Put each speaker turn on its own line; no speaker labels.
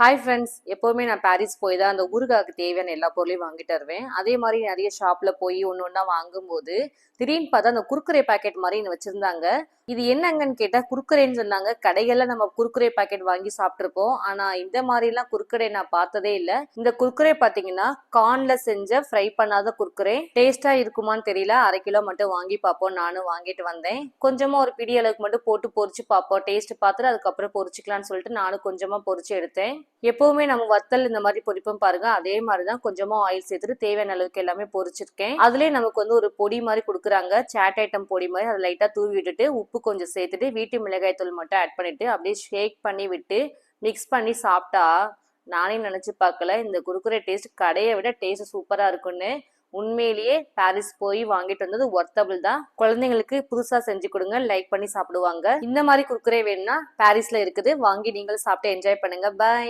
Hi friends எப்போவுமே நான் Paris போய் தான் அந்த ஊருகாவுக்கு தேவையான எல்லா பொருளையும் வாங்கிட்டு வருவேன். அதே மாதிரி நிறைய ஷாப்பில் போய் ஒன்று ஒன்றா வாங்கும்போது திடீர்னு பார்த்தா அந்த குர்குரே பாக்கெட் மாதிரி இங்க வச்சுருந்தாங்க. இது என்னங்கன்னு கேட்டால் குர்குரேன்னு சொன்னாங்க. கடைகளில் நம்ம குர்குரே பாக்கெட் வாங்கி சாப்பிட்ருப்போம் ஆனால் இந்த மாதிரிலாம் குர்குரே நான் பார்த்ததே இல்லை. இந்த குர்குரே பார்த்தீங்கன்னா கார்னில் செஞ்ச ஃப்ரை பண்ணாத குர்குரே டேஸ்ட்டாக இருக்குமான்னு தெரியல. அரை கிலோ மட்டும் வாங்கி பார்ப்போம் நானும் வாங்கிட்டு வந்தேன். கொஞ்சமாக ஒரு பிடி அளவுக்கு மட்டும் போட்டு பொறிச்சு பார்ப்போம். டேஸ்ட் பார்த்துட்டு அதுக்கப்புறம் பொரிச்சிக்கலாம்னு சொல்லிட்டு நானும் கொஞ்சமாக பொறிச்சு எடுத்தேன். எப்பவுமே நம்ம வத்தல் இந்த மாதிரி பொரிப்போம் பாருங்க. அதே மாதிரி தான் கொஞ்சமா ஆயில் சேர்த்துட்டு தேவையான அளவுக்கு எல்லாமே பொரிச்சிருக்கேன். அதுலயே நமக்கு வந்து ஒரு பொடி மாதிரி கொடுக்குறாங்க. சாட் ஐட்டம் பொடி மாதிரி அதை லைட்டா தூவி விட்டுட்டு உப்பு கொஞ்சம் சேர்த்துட்டு வீட்டு மிளகாய் தூள் மட்டும் ஆட் பண்ணிட்டு அப்படியே ஷேக் பண்ணி விட்டு மிக்ஸ் பண்ணி சாப்பிட்டா நானே நினைச்சு பார்க்கல. இந்த குறுக்குறை டேஸ்ட் கடையை விட டேஸ்ட் சூப்பரா இருக்குன்னு உண்மையிலேயே பாரிஸ் போய் வாங்கிட்டு வந்தது ஒர்த்தபிள் தான். குழந்தைங்களுக்கு புதுசா செஞ்சு கொடுங்க லைக் பண்ணி சாப்பிடுவாங்க. இந்த மாதிரி குறுக்குறை வேணும்னா பாரிஸ்ல இருக்குது. வாங்கி நீங்களும் சாப்பிட்டு என்ஜாய் பண்ணுங்க. பாய்